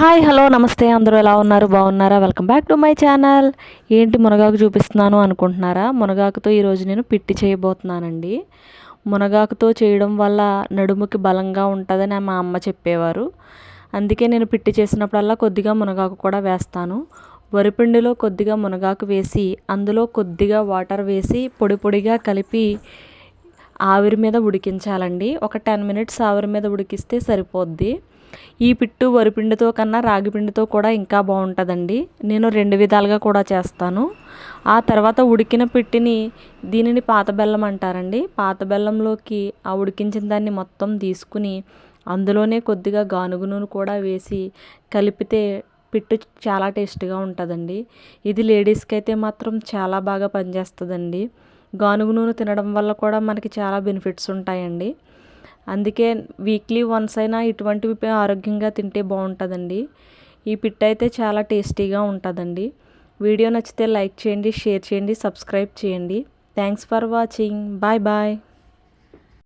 Hi hello నమస్తే. అందరూ ఎలా ఉన్నారు? బాగున్నారా? Welcome back to my channel ఏంటి మునగాకు చూపిస్తున్నాను అనుకుంటున్నారా? మునగాకుతో ఈరోజు నేను పిట్టి చేయబోతున్నానండి. మునగాకుతో చేయడం వల్ల నడుముకి బలంగా ఉంటుందని మా అమ్మ చెప్పేవారు. అందుకే నేను పిట్టి చేసినప్పుడల్లా కొద్దిగా మునగాకు కూడా వేస్తాను. వరిపిండిలో కొద్దిగా మునగాకు వేసి అందులో కొద్దిగా వాటర్ వేసి పొడి పొడిగా కలిపి ఆవిరి మీద ఉడికించాలండి. ఒక టెన్ మినిట్స్ ఆవిరి మీద ఉడికిస్తే సరిపోద్ది. ఈ పిట్టు వరిపిండితో కన్నా రాగిపిండితో కూడా ఇంకా బాగుంటుందండి. నేను రెండు విధాలుగా కూడా చేస్తాను. ఆ తర్వాత ఉడికిన పిట్టిని దీనిని పాత బెల్లం అంటారండి. పాత బెల్లంలోకి ఆ ఉడికించిన దాన్ని మొత్తం తీసుకుని అందులోనే కొద్దిగా గానుగు నూనె కూడా వేసి కలిపితే పిట్టు చాలా టేస్ట్గా ఉంటుందండి. ఇది లేడీస్కి అయితే మాత్రం చాలా బాగా పనిచేస్తుందండి. గానుగు నూనె తినడం వల్ల కూడా మనకి చాలా బెనిఫిట్స్ ఉంటాయండి. అందుకే వీక్లీ వన్స్ అయినా ఇటువంటివి ఆరోగ్యంగా తింటే బాగుంటుందండి. ఈ పిట్ అయితే చాలా టేస్టీగా ఉంటుందండి. వీడియో నచ్చితే లైక్ చేయండి షేర్ చేయండి సబ్స్క్రైబ్ చేయండి. Thanks for watching bye bye